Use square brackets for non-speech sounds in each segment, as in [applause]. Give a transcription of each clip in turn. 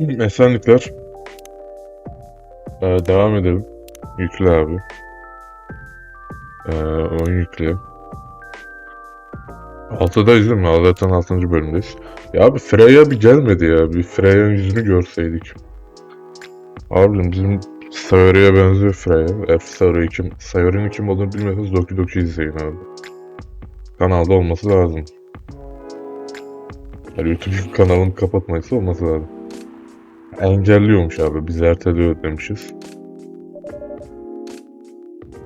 Esenlikler. Ee, devam edelim. Yükle abi. Ee, oyun yükle. 6'dayız değil mi? Allah'tan 6. bölümdeyiz. Ya abi Freya bir gelmedi ya. Bir Freya'nın yüzünü görseydik. Abim bizim Sayori'ye benziyor Freya. F Sayori kim? Sayori'nin kim olduğunu bilmiyorsanız Doki Doki izleyin abi. Kanalda olması lazım. Yani YouTube kanalını kapatmayısı olması lazım. Engelliyormuş abi. Biz erteliyor demişiz.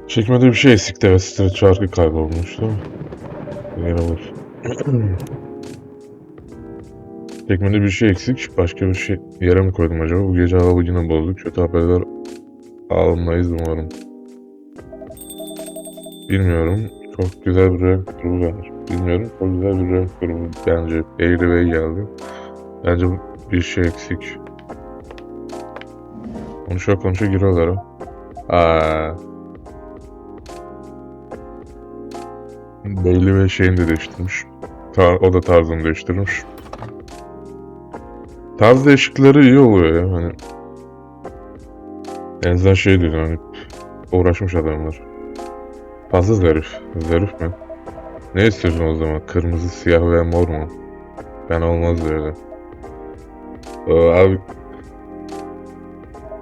Çekmede bir şey eksikti ve street şarkı kaybolmuş değil mi? Yine bak. [clears throat] Çekmede bir şey eksik. Başka bir şey yere mi koydum acaba? Bu gece hava yine bozdu. Kötü haberler almayız umarım. Bilmiyorum. Çok güzel bir renk grubu var. Bilmiyorum. Çok güzel bir renk grubu bence. Eğri Bey geldi. Bence bir şey eksik. Konuşa konuşa giriyorlar ha. Aa. Bailey ve şeyini de değiştirmiş. Tar- o da tarzını değiştirmiş. Tarz değişiklikleri iyi oluyor ya hani. En azından şey diyor hani uğraşmış adamlar. Fazla zarif. Zarif mi? Ne istiyorsun o zaman? Kırmızı, siyah veya mor mu? Ben olmaz öyle. Ee, abi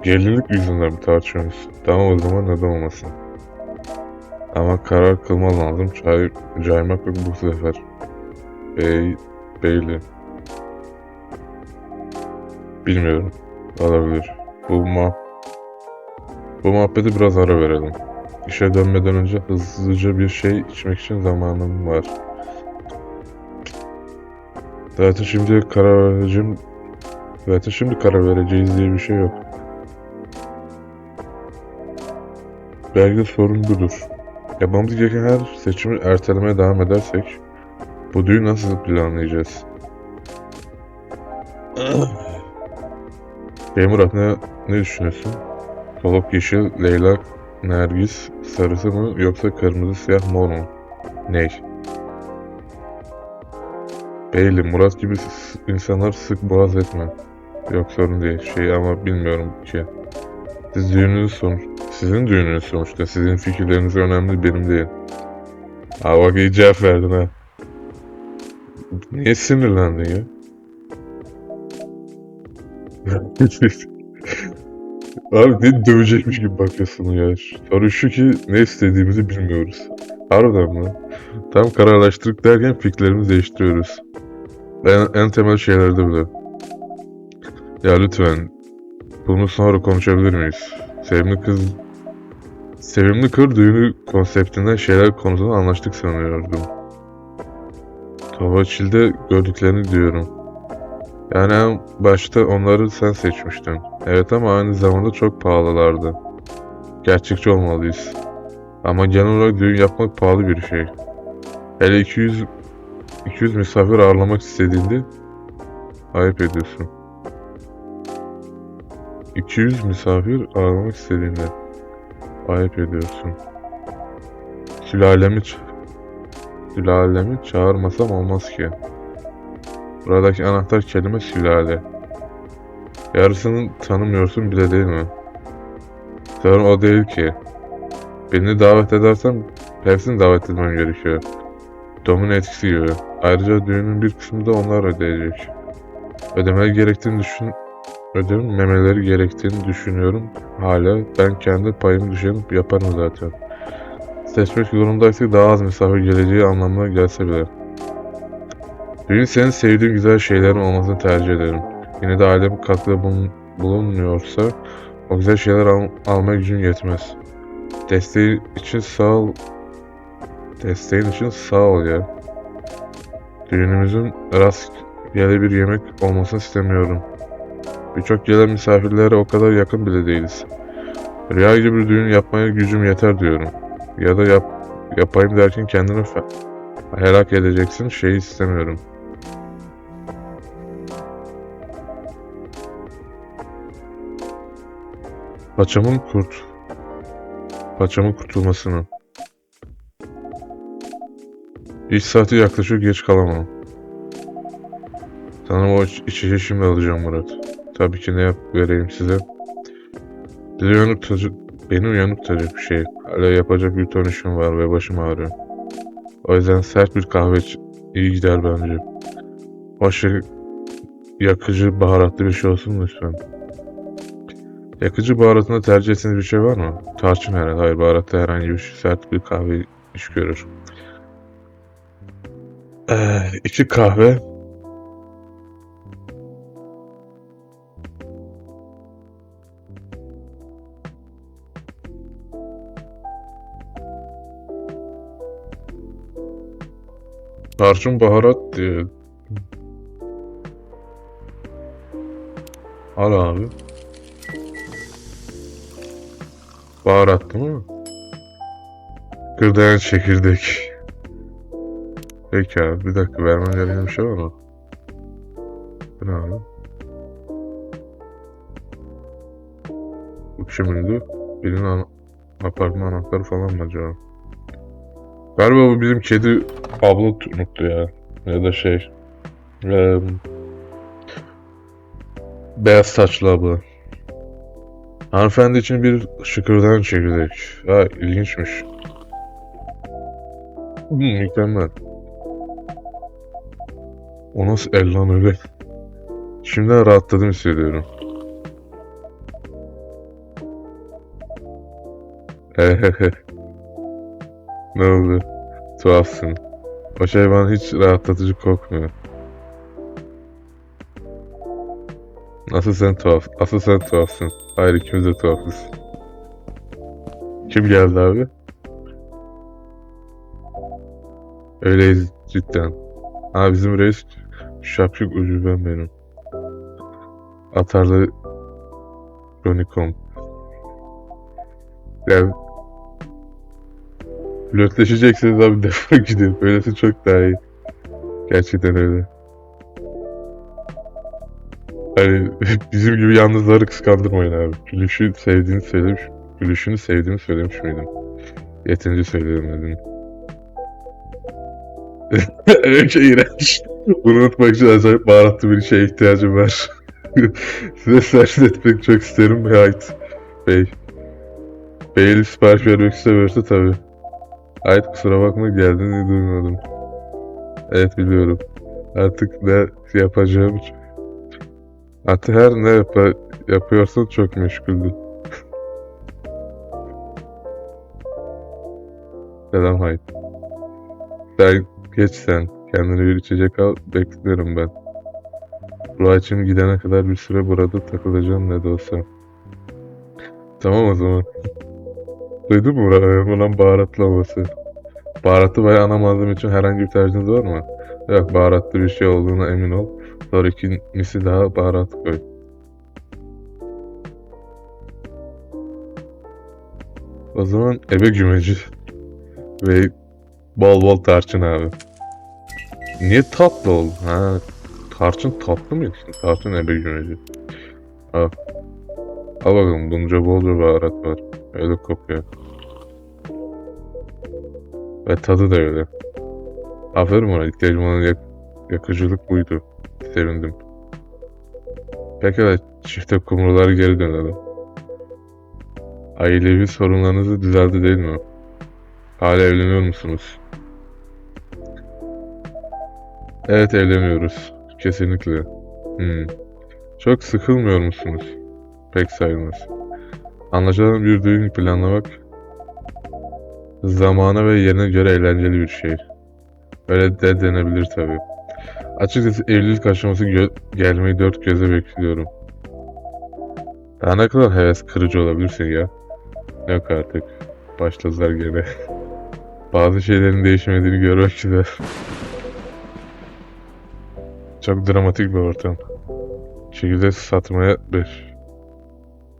Gelirlik yüzünden mi tartışıyorsunuz? Tamam o zaman neden olmasın? Ama karar kılma lazım. Çay, caymak yok bu sefer. Bey, beyli. Bilmiyorum. Olabilir. Bu ma bu muhabbeti biraz ara verelim. İşe dönmeden önce hızlıca bir şey içmek için zamanım var. Zaten şimdi karar vereceğim Zaten şimdi karar vereceğiz diye bir şey yok. Belki sorun budur. Yapmamız gereken her seçimi ertelemeye devam edersek bu düğünü nasıl planlayacağız? Hey Murat ne, ne düşünüyorsun? Soluk yeşil, Leyla, Nergis, sarısı mı yoksa kırmızı, siyah, mor mu? Ney? Beyli, Murat gibi insanlar sık boğaz etme. Yok sorun değil. Şey ama bilmiyorum ki. Siz düğününüz sonuç... Sizin düğününüz sonuçta. Sizin fikirleriniz önemli benim değil. Ha bak iyi cevap verdin ha. Niye sinirlendin ya? [laughs] Abi ne dövecekmiş gibi bakıyorsun ya. Soru şu ki ne istediğimizi bilmiyoruz. Harbiden mi? Tam kararlaştırdık derken fikirlerimizi değiştiriyoruz. En, en temel şeylerde bile. Ya lütfen. Bunu sonra konuşabilir miyiz? Sevimli kız... Sevimli kır düğünü konseptinden şeyler konusunda anlaştık sanıyordum. Tovaçil'de gördüklerini diyorum. Yani en başta onları sen seçmiştin. Evet ama aynı zamanda çok pahalılardı. Gerçekçi olmalıyız. Ama genel olarak düğün yapmak pahalı bir şey. Hele 200 200 misafir ağırlamak istediğinde ayıp ediyorsun. 200 misafir ağırlamak istediğinde ayıp ediyorsun. Sülalemi Sülalemi çağırmasam olmaz ki. Buradaki anahtar kelime sülale. Yarısını tanımıyorsun bile değil mi? Sorun o değil ki. Beni davet edersen hepsini davet etmem gerekiyor. Domino etkisi gibi. Ayrıca düğünün bir kısmını da onlar ödeyecek. Ödemeleri gerektiğini düşün... Ödememeleri gerektiğini düşünüyorum hala. Ben kendi payımı düşünüp yaparım zaten. Seçmek zorundaysak daha az misafir geleceği anlamına gelse bile. Düğün senin sevdiğin güzel şeylerin olmasını tercih ederim. Yine de ailem katkıda bulun- bulunmuyorsa o güzel şeyler al almaya gücüm yetmez. Desteği için sağ ol. Desteğin için sağ ol ya. Düğünümüzün rastgele bir yemek olmasını istemiyorum. Birçok gelen misafirlere o kadar yakın bile değiliz. Rüya gibi bir düğün yapmaya gücüm yeter diyorum. Ya da yap, yapayım derken kendini helak edeceksin şeyi istemiyorum. Paçamın kurt. Paçamın kurtulmasını. İş saati yaklaşıyor geç kalamam. Sanırım o iç- içeceği şimdi alacağım Murat. Tabii ki ne yap vereyim size. De uyanık tutacak, beni uyanık tutacak bir şey. Hala yapacak bir ton işim var ve başım ağrıyor. O yüzden sert bir kahve iyi gider bence. Başı yakıcı, baharatlı bir şey olsun mu lütfen? Yakıcı baharatında tercih ettiğiniz bir şey var mı? Tarçın herhalde. Hayır, baharatta herhangi bir şey. Sert bir kahve iş görür. Ee, iki kahve. Tarçın baharat diye. Al abi. Baharatlı mı? Kırdayan çekirdek. Peki abi bir dakika vermem gereken bir şey var mı? Bu ne abi? Bu kimindi? Birinin an apartman anahtarı falan mı acaba? Galiba bu bizim kedi abla unuttu ya. Ya da şey. eee, beyaz saçlı abla. Hanımefendi için bir şıkırdan çekirdek. Ha ilginçmiş. Hmm, mükemmel. O nasıl el lan öyle? Şimdiden rahatladım hissediyorum. Ehehe. Ne oldu? Tuhafsın. O şey bana hiç rahatlatıcı kokmuyor. Asıl sen tuhaf. Asıl sen tuhafsın. Hayır ikimiz de tuhafız. Kim geldi abi? Öyleyiz cidden. Ha bizim reis şapşık ucu ben benim. Atarlı Ronikom. Yani flörtleşecekseniz abi [laughs] defol gidin. Böylesi çok daha iyi. Gerçekten öyle. Hani [laughs] bizim gibi yalnızları kıskandırmayın abi. Gülüşü sevdiğini söylemiş. Gülüşünü sevdiğimi söylemiş miydim? Yeterince söyleyemedim. Öyle [laughs] iğrenç. Bunu unutmak için acayip baharatlı bir şeye ihtiyacım var. Size servis etmek çok isterim Ait Bey. Beyli sipariş vermek istemiyorsa tabii. Ait kusura bakma geldiğini duymadım. Evet biliyorum. Artık ne yapacağım Artık her ne yap yapıyorsan çok meşguldün. [laughs] Selam Hayt. Sen geç sen. Kendine bir içecek al. Beklerim ben. Ruhacım gidene kadar bir süre burada takılacağım ne de olsa. Tamam o zaman. Duydun mu Buranın baharatlı olması? Baharatlı bayağı ana malzeme için herhangi bir tercihiniz var mı? Yok baharatlı bir şey olduğuna emin ol. Sonra ikincisi daha baharat koy. O zaman ebe gümeci ve bol bol tarçın abi. Niye tatlı oldu? Ha, tarçın tatlı mıydı? şimdi? Tarçın ebe gümeci. Al. Al bakalım bunca bolca baharat var. Öyle kokuyor. Ve tadı da öyle. Aferin ona ihtiyacım olan yak yakıcılık buydu. Sevindim. Pekala çifte kumrulara geri dönelim. Ailevi sorunlarınızı düzeldi değil mi? Hala evleniyor musunuz? Evet evleniyoruz. Kesinlikle. Hmm. Çok sıkılmıyor musunuz? Pek sayılmaz. Anlaşılan bir düğün planlamak zamana ve yerine göre eğlenceli bir şey. Öyle de denebilir tabii. Açıkçası evlilik aşaması gelmeyi dört gözle bekliyorum. Daha ne kadar heves kırıcı olabilirsin ya? Yok artık. Başladılar gene. [laughs] Bazı şeylerin değişmediğini görmek güzel. Çok dramatik bir ortam. Çekirdek satmaya... Beş.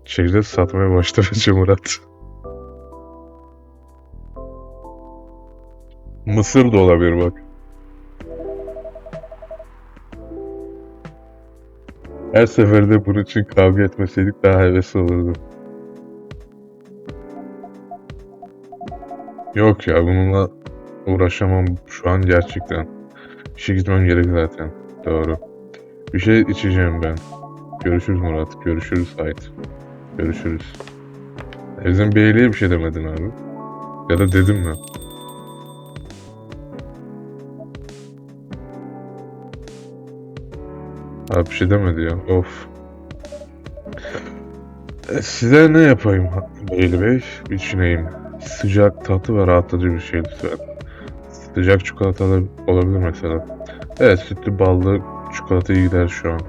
Çekirdek satmaya başlamış [laughs] Murat. Mısır da olabilir bak. Her seferinde bunun için kavga etmeseydik daha hevesli olurdu. Yok ya bununla uğraşamam şu an gerçekten. İşe gitmem gerek zaten. Doğru. Bir şey içeceğim ben. Görüşürüz Murat. Görüşürüz Ait. Görüşürüz. E, Bizim beyliğe bir şey demedin abi. Ya da dedim mi? Abi bir şey demedi ya. Of. E, Size ne yapayım Beyli Bey? Bir düşüneyim. Sıcak, tatlı ve rahatlatıcı bir şey lütfen. Sıcak çikolata olabilir mesela. Evet, sütlü ballı çikolata iyi gider şu an.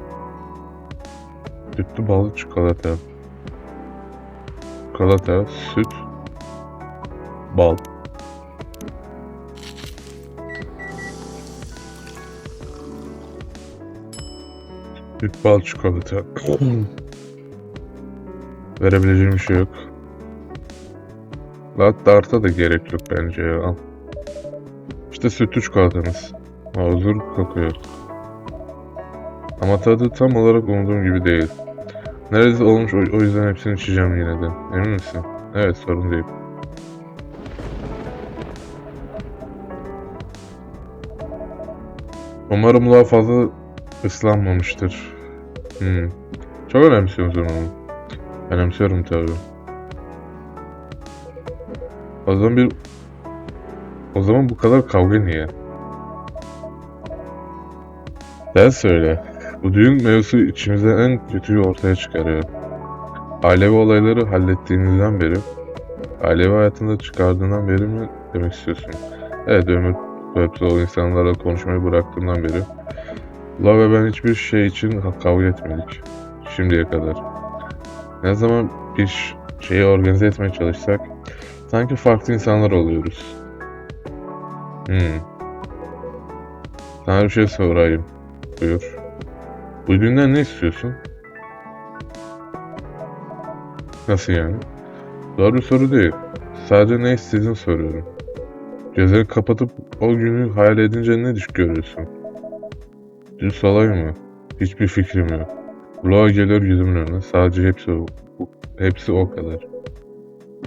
Sütlü ballı çikolata. Çikolata, süt, bal. Süt, bal, çikolata. [clears throat] Verebileceğim bir şey yok. Hatta arta da gerek yok bence ya. Al. İşte sütlü çikolatanız. Ha, Huzur kokuyor. Ama tadı tam olarak umduğum gibi değil. Neredeyse olmuş o, o yüzden hepsini içeceğim yine de. Emin misin? Evet sorun değil. Umarım daha fazla ıslanmamıştır. Hmm. Çok önemsiyorsun onu. Önemsiyorum tabii. O zaman bir... O zaman bu kadar kavga niye? Sen söyle. Bu düğün mevzusu içimizde en kötüyü ortaya çıkarıyor. Ailevi olayları hallettiğinizden beri, ailevi hayatında çıkardığından beri mi demek istiyorsun? Evet ömür o insanlarla konuşmayı bıraktığımdan beri. La ve ben hiçbir şey için kavga etmedik. Şimdiye kadar. Ne zaman bir şeyi organize etmeye çalışsak, sanki farklı insanlar oluyoruz. Hmm. Sana bir şey sorayım. Buyur. Bu ne istiyorsun? Nasıl yani? Zor bir soru değil. Sadece ne istediğini soruyorum. Gözleri kapatıp o günü hayal edince ne düş görüyorsun? Düz olay mı? Hiçbir fikrim yok. Bloğa geliyor yüzümün önüne. Sadece hepsi o, hepsi o kadar.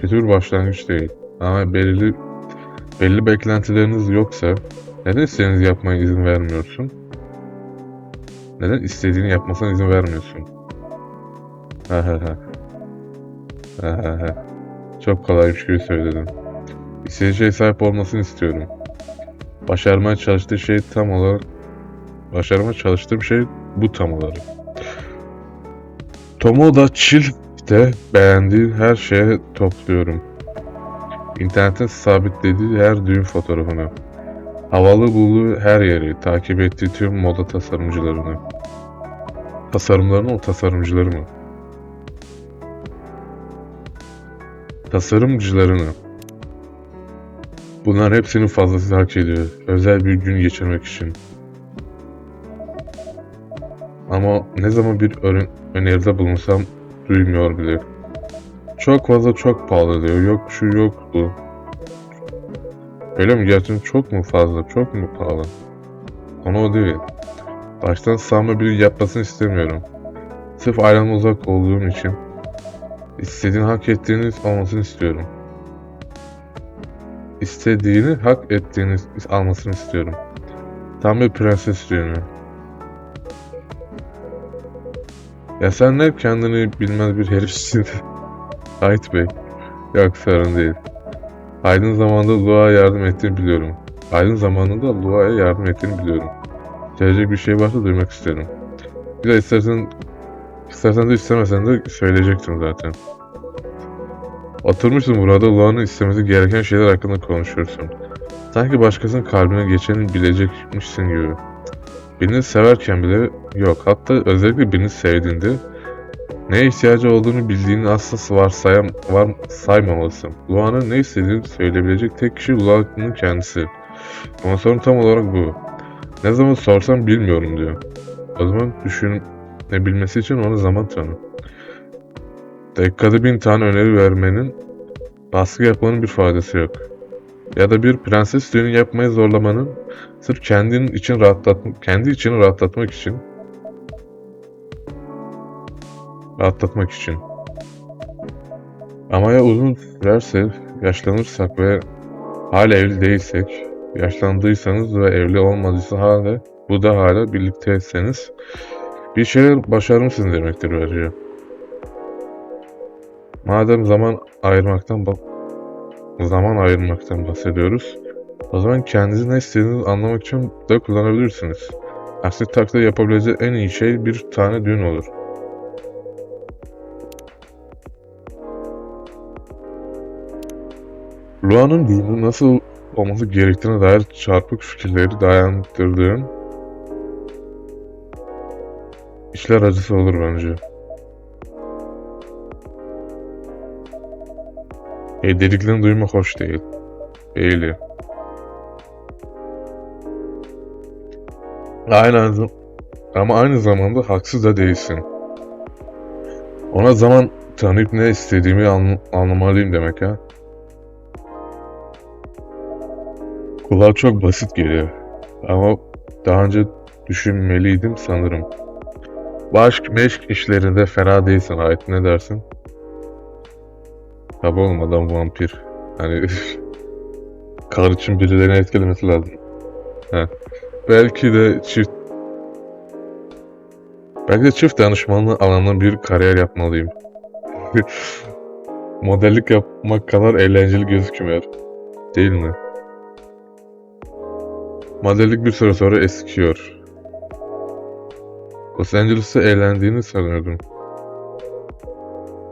Kötü bir başlangıç değil. Ama belli belli beklentileriniz yoksa neden istediğinizi yapmaya izin vermiyorsun? Neden istediğini yapmasına izin vermiyorsun? Ha ha ha. Ha ha ha. Çok kolaymış gibi söyledin. İstediği şeye sahip olmasını istiyorum. Başarmaya çalıştığı şey tam olarak... Başarmaya çalıştığım şey bu tam olarak. Tomoda Chill de beğendiği her şeye topluyorum. İnternetin sabitlediği her düğün fotoğrafını. Havalı bulduğu her yeri, takip ettiği tüm moda tasarımcılarını. Tasarımlarını o tasarımcıları mı? Tasarımcılarını. Bunlar hepsinin fazlası hak ediyor. Özel bir gün geçirmek için. Ama ne zaman bir ön- öneride bulunsam duymuyor bile. Çok fazla çok pahalı diyor. Yok şu yok bu. Öyle mi? Gerçekten çok mu fazla? Çok mu pahalı? Konu o değil. Baştan sağma biri yapmasını istemiyorum. Sırf ailem uzak olduğum için istediğini hak ettiğini olmasını istiyorum. İstediğini hak ettiğini almasını istiyorum. Tam bir prenses düğünü. Ya sen ne kendini bilmez bir herifsin. [laughs] Ait Bey. Yok sorun değil. Aydın zamanında Lua'ya yardım ettiğini biliyorum. Aydın zamanında Lua'ya yardım ettiğini biliyorum. Söyleyecek bir şey varsa duymak isterim. Bir de istersen, istersen de istemesen de söyleyecektim zaten. Oturmuşsun burada Lua'nın istemesi gereken şeyler hakkında konuşuyorsun. Sanki başkasının kalbine geçeni bilecekmişsin gibi. Birini severken bile yok. Hatta özellikle birini sevdiğinde neye ihtiyacı olduğunu bildiğini asla varsayam, var, saymamalısın. Lua'nın ne istediğini söyleyebilecek tek kişi Lua'nın kendisi. Ama sorun tam olarak bu. Ne zaman sorsam bilmiyorum diyor. O zaman düşünebilmesi için ona zaman tanı. Dakikada bin tane öneri vermenin, baskı yapmanın bir faydası yok. Ya da bir prenses düğünü yapmaya zorlamanın sırf kendinin için rahatlatmak, kendi içini rahatlatmak için rahatlatmak için. Ama ya uzun sürerse, yaşlanırsak ve hala evli değilsek, yaşlandıysanız ve evli olmadıysa hala, bu da hala birlikteyseniz Bir şeyler başarmışsın demektir bence. Madem zaman ayırmaktan zaman ayırmaktan bahsediyoruz. O zaman kendinizi ne istediğinizi anlamak için de kullanabilirsiniz. Aksi takdirde yapabileceği en iyi şey bir tane düğün olur. Luan'ın düğünü nasıl olması gerektiğine dair çarpık fikirleri dayandırdığın işler acısı olur bence. E dediklerini duymak hoş değil. Aynı zam- ama aynı zamanda haksız da değilsin. Ona zaman tanıyıp ne istediğimi an- anlamalıyım demek ha. Kulağa çok basit geliyor. Ama daha önce düşünmeliydim sanırım. Bu aşk meşk işlerinde fena değilsin ait ne dersin? Tabi oğlum adam vampir. Hani [laughs] kar için birilerini etkilemesi lazım. Heh. Belki de çift Belki de çift danışmanlığı alanında bir kariyer yapmalıyım. [laughs] Modellik yapmak kadar eğlenceli gözükmüyor. Değil mi? Modellik bir süre sonra eskiyor. Los Angeles'ta eğlendiğini sanıyordum.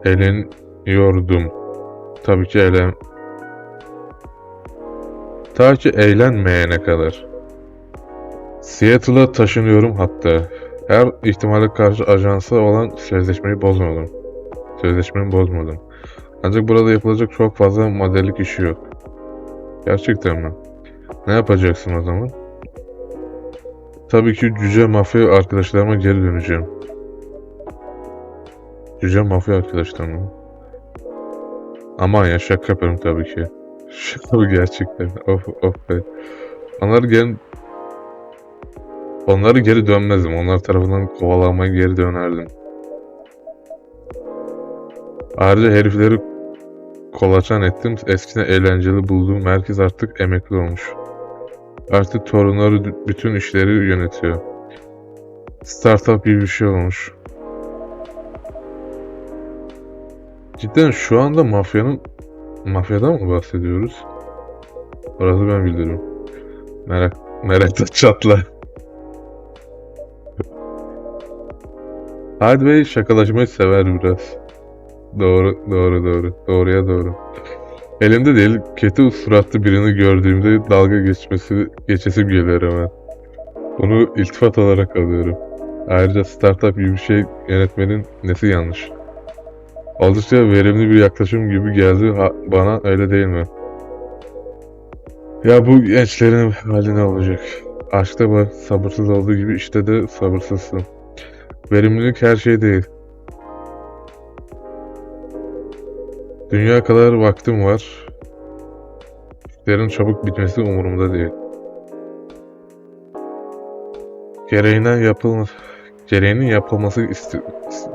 Eğleniyordum. Tabii ki eğlen... Ta ki eğlenmeyene kadar. Seattle'a taşınıyorum hatta. Her ihtimale karşı ajansa olan sözleşmeyi bozmadım. Sözleşmeyi bozmadım. Ancak burada yapılacak çok fazla modellik işi yok. Gerçekten mi? Ne yapacaksın o zaman? Tabii ki cüce mafya arkadaşlarıma geri döneceğim. Cüce mafya arkadaşlarıma. Aman ya şaka yapıyorum tabii ki. [laughs] Şaka bu gerçekten. Of of be. Onları geri... Onları geri dönmezdim. Onlar tarafından kovalanmaya geri dönerdim. Ayrıca herifleri kolaçan ettim. Eskiden eğlenceli bulduğum herkes artık emekli olmuş. Artık torunları bütün işleri yönetiyor. Startup gibi bir şey olmuş. Cidden şu anda mafyanın mafyadan mı bahsediyoruz? Orası ben bilirim. Merak merakla [laughs] çatla. Bey şakalaşmayı sever biraz. Doğru, doğru, doğru. Doğruya doğru. Elimde değil, kötü suratlı birini gördüğümde dalga geçmesi, geçesim geliyor hemen. Bunu iltifat olarak alıyorum. Ayrıca startup gibi bir şey yönetmenin nesi yanlış? Oldukça verimli bir yaklaşım gibi geldi ha- bana öyle değil mi? Ya bu gençlerin hali ne olacak? Aşkta bak sabırsız olduğu gibi işte de sabırsızsın. Verimlilik her şey değil. Dünya kadar vaktim var. İşlerin çabuk bitmesi umurumda değil. Gereğinden yapılması gereğinin yapılması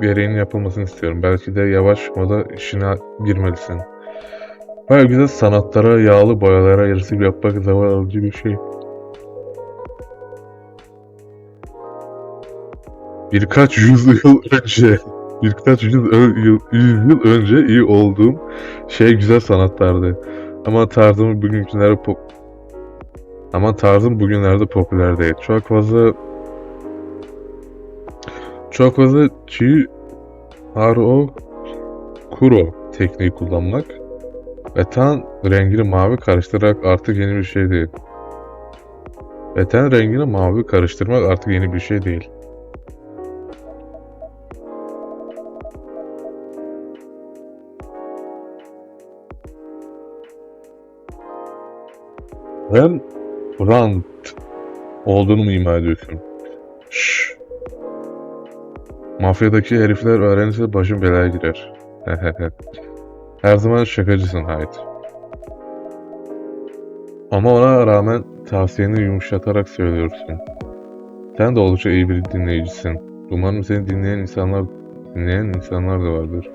gereğinin yapılmasını istiyorum. Belki de yavaş moda işine girmelisin. Belki de sanatlara, yağlı boyalara resim yapmak zaman alıcı bir şey. Birkaç yüzyıl önce, birkaç yüz yıl, yüzyıl önce iyi olduğum şey güzel sanatlardı. Ama tarzım bugünkülerde pop ama tarzım bugünlerde popüler değil. Çok fazla çok fazla çiğ haro kuro tekniği kullanmak ve ten rengini mavi karıştırarak artık yeni bir şey değil. Ve ten rengini mavi karıştırmak artık yeni bir şey değil. Hem Rand olduğunu mu ima ediyorsun? Şşş. Mafyadaki herifler öğrenirse başım belaya girer. [laughs] Her zaman şakacısın Hyde. Ama ona rağmen tavsiyeni yumuşatarak söylüyorsun. Sen de oldukça iyi bir dinleyicisin. Umarım seni dinleyen insanlar dinleyen insanlar da vardır.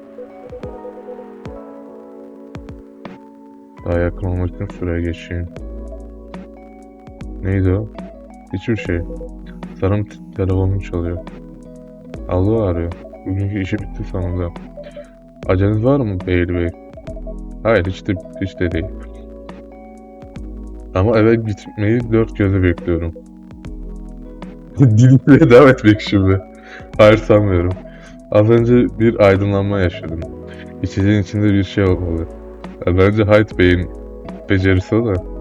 Daha yakın olmak için şuraya geçeyim. Neydi o? Hiçbir şey. Sanırım t- telefonum çalıyor. Allı arıyor. Bugünkü işi bitti sonunda. Aceleniz var mı Beyli Bey? Hayır hiç de, hiç de değil. Ama eve gitmeyi dört gözle bekliyorum. [laughs] Dinlemeye devam etmek şimdi. Hayır sanmıyorum. Az önce bir aydınlanma yaşadım. İçeceğin içinde bir şey olmalı. Bence Hyde Bey'in becerisi o da.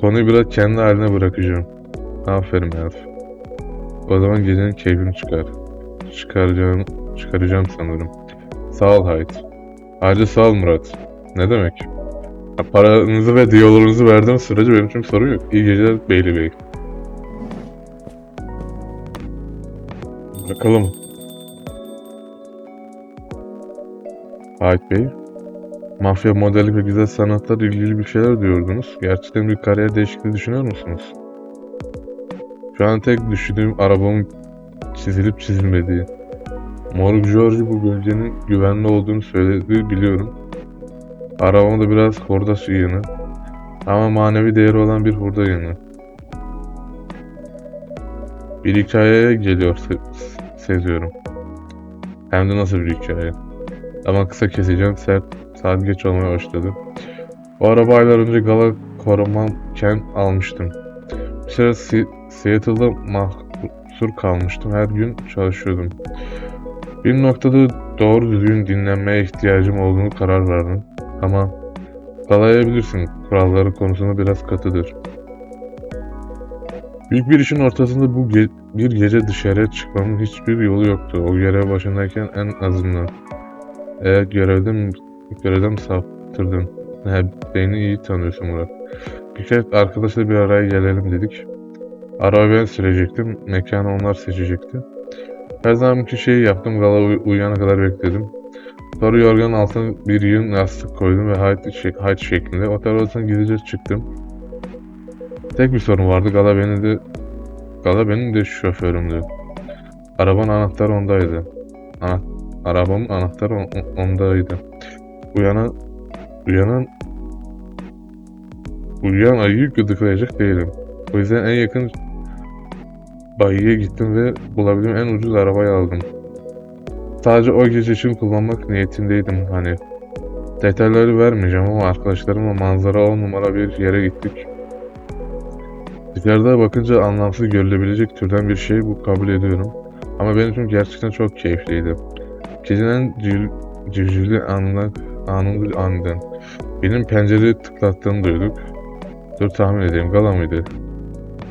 Konuyu biraz kendi haline bırakacağım. Aferin Elf. O zaman gecenin keyfini çıkar. Çıkaracağım, çıkaracağım sanırım. Sağ ol Hyde. Ayrıca sağ ol Murat. Ne demek? Ya paranızı ve diyaloğunuzu verdiğim sürece benim için sorun yok. İyi geceler Beyli Bey. Bakalım. Hyde Bey. Mafya modellik ve güzel sanatlar ilgili bir şeyler diyordunuz. Gerçekten bir kariyer değişikliği düşünüyor musunuz? Şu an tek düşündüğüm arabamın çizilip çizilmediği. Morg George bu bölgenin güvenli olduğunu söylediği biliyorum. Arabam da biraz hurda yığını. Ama manevi değeri olan bir hurda yığını. Bir hikayeye geliyor se- seziyorum. Hem de nasıl bir hikaye. Ama kısa keseceğim sert saat geç olmaya başladı. O araba aylar önce Gala korumamken almıştım. Bir süre Seattle'da mahsur kalmıştım. Her gün çalışıyordum. Bir noktada doğru düzgün dinlenmeye ihtiyacım olduğunu karar verdim. Ama Gala'ya bilirsin, kuralları konusunda biraz katıdır. Büyük bir işin ortasında bu ge- bir gece dışarıya çıkmamın hiçbir yolu yoktu. O görev başındayken en azından. Eğer görevden, görevden saptırdın. He, beni iyi tanıyorsun Murat. Birkaç arkadaşla bir araya gelelim dedik. Arabayı ben sürecektim, mekanı onlar seçecekti. Her zamanki şeyi yaptım, Gala uy- uyuyana kadar bekledim. Sonra yorganın altına bir yığın yastık koydum ve hayat şeklinde otel odasına gideceğiz çıktım. Tek bir sorun vardı, Gala beni de Gala benim de şoförümdü. Arabanın anahtarı ondaydı. Ana, arabamın anahtarı on- ondaydı. Uyanan uyanan uyuyan ayıyı gıdıklayacak değilim. O yüzden en yakın bayiye gittim ve bulabildiğim en ucuz arabayı aldım. Sadece o gece için kullanmak niyetindeydim hani. Detayları vermeyeceğim ama arkadaşlarımla manzara on numara bir yere gittik. Dışarıda bakınca anlamsız görülebilecek türden bir şey bu kabul ediyorum. Ama benim için gerçekten çok keyifliydi. Gecenin en civ- civcivli anına, anında aniden. Benim pencereyi tıklattığını duyduk. Dur tahmin edeyim Gala mıydı?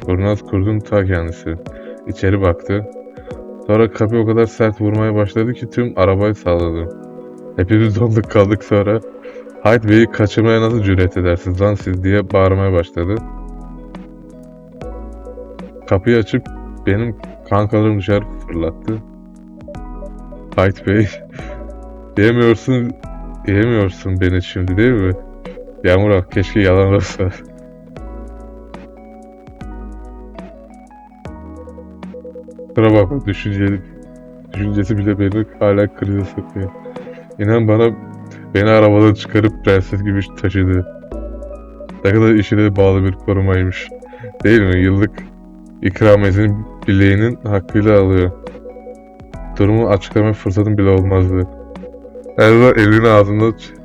Kurnaz kurdun ta kendisi. İçeri baktı. Sonra kapı o kadar sert vurmaya başladı ki tüm arabayı salladı. Hepimiz [laughs] donduk kaldık sonra. Hyde Bey'i kaçırmaya nasıl cüret edersiniz lan siz diye bağırmaya başladı. Kapıyı açıp benim kankalarım dışarı fırlattı. Hyde Bey, [laughs] diyemiyorsun, diyemiyorsun beni şimdi değil mi? Yağmur bak keşke yalan olsa. Kusura bakma düşünceli, düşüncesi bile beni hala krize sokuyor. İnan bana beni arabadan çıkarıp prenses gibi taşıdı. Ne kadar işine bağlı bir korumaymış. Değil mi? Yıllık ikramiyesini bileğinin hakkıyla alıyor. Durumu açıklama fırsatım bile olmazdı. Azından elini ağzında ç-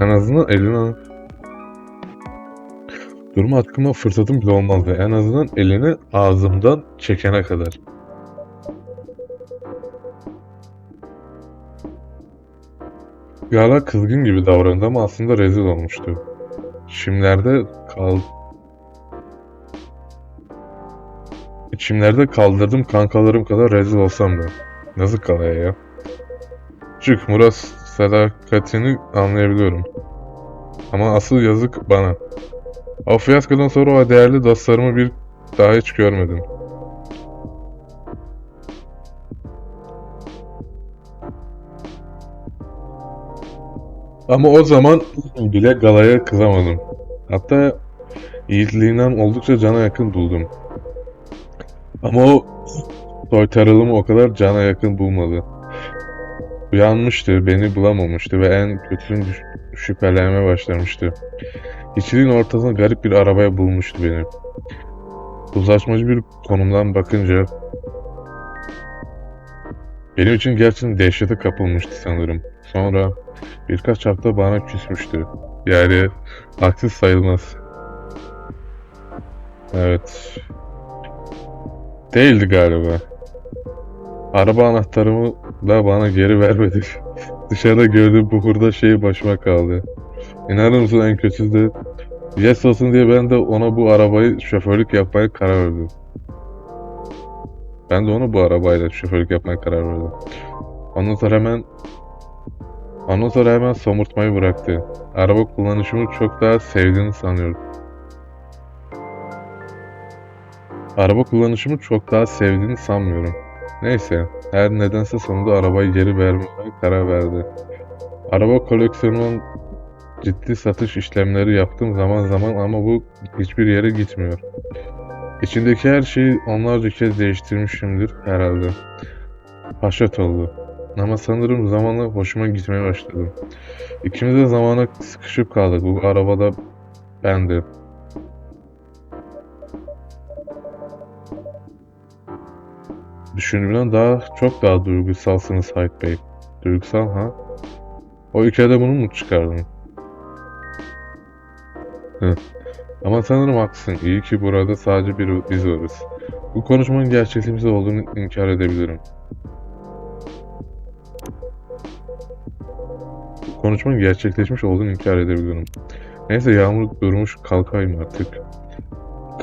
En azından elini Durumu hakkında fırsatım bile olmazdı. En azından elini ağzımdan çekene kadar. Gala kızgın gibi davrandı ama aslında rezil olmuştu. Şimdilerde kal... İçimlerde kaldırdım kankalarım kadar rezil olsam da. Yazık kalaya ya. Çık Murat sadakatini anlayabiliyorum. Ama asıl yazık bana. O fiyaskodan sonra o değerli dostlarımı bir daha hiç görmedim. Ama o zaman bile galaya kızamadım. Hatta yiğitliğinden oldukça cana yakın buldum. Ama o soytarılımı o kadar cana yakın bulmadı. Uyanmıştı, beni bulamamıştı ve en kötüsünü şüphelenmeye başlamıştı. Hiçliğin ortasında garip bir arabaya bulmuştu beni. Uzlaşmacı bir konumdan bakınca benim için gerçekten dehşete kapılmıştı sanırım. Sonra birkaç hafta bana küsmüştü. Yani haksız sayılmaz. Evet. Değildi galiba. Araba anahtarımı da bana geri vermedi. [laughs] Dışarıda gördüğüm bu hurda şeyi başıma kaldı. İnanır mısın en kötüsü de Yes olsun diye ben de ona bu arabayı şoförlük yapmaya karar verdim. Ben de ona bu arabayla şoförlük yapmaya karar verdim. Ondan sonra hemen Ondan sonra hemen somurtmayı bıraktı. Araba kullanışımı çok daha sevdiğini sanıyorum. Araba kullanışımı çok daha sevdiğini sanmıyorum. Neyse, her nedense sonunda arabayı geri vermeye karar verdi. Araba koleksiyonunun ciddi satış işlemleri yaptım zaman zaman ama bu hiçbir yere gitmiyor. İçindeki her şeyi onlarca kez değiştirmişimdir herhalde. Haşat oldu. Ama sanırım zamanla hoşuma gitmeye başladı. İkimiz de zamana sıkışıp kaldık. Bu arabada ben de. Düşündüğümden daha çok daha duygusalsınız Hayat Bey. Duygusal ha? O ülkede bunu mu çıkardın? Hı. Ama sanırım haklısın. İyi ki burada sadece bir biz varız. Bu konuşmanın gerçekliğimiz olduğunu inkar edebilirim. Bu konuşmanın gerçekleşmiş olduğunu inkar edebilirim. Neyse yağmur durmuş kalkayım artık.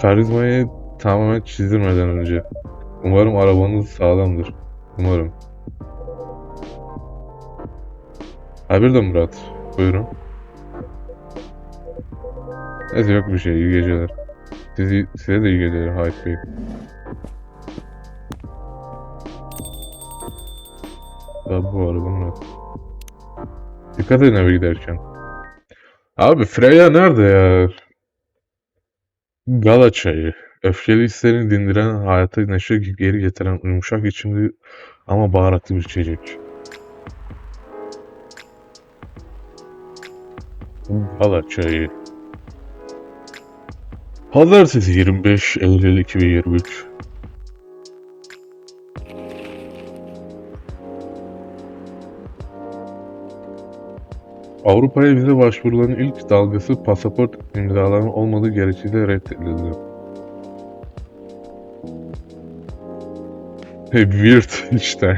Karizmayı tamamen çizdirmeden önce. Umarım arabanız sağlamdır. Umarım. Ha de Murat. Buyurun. Neyse yok bir şey. İyi geceler. Sizi, size de iyi geceler Halit Bey. Ya bu araba Murat. Dikkat edin eve giderken. Abi Freya nerede ya? Gala çayı. Öfkeli hislerini dindiren, hayata neşe geri getiren yumuşak içimli ama baharatlı bir içecek. Gala çayı. Pazartesi 25 Eylül 2023. Avrupa'ya vize başvurularının ilk dalgası pasaport imzalarının olmadığı gerekçesiyle reddedildi. [laughs] Weird işte.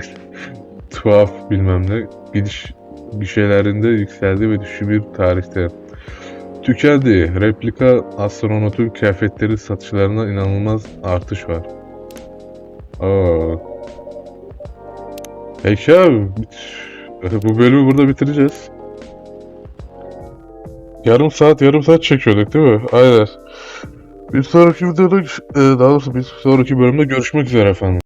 Tuhaf bilmem ne. Gidiş bir şeylerinde yükseldi ve düşü bir tarihte. Tükendi. Replika astronotun kıyafetleri satışlarına inanılmaz artış var. Aa. Peki abi. [laughs] Bu bölümü burada bitireceğiz. Yarım saat yarım saat çekiyorduk değil mi? Aynen. Bir sonraki videoda, e, daha doğrusu bir sonraki bölümde görüşmek üzere efendim.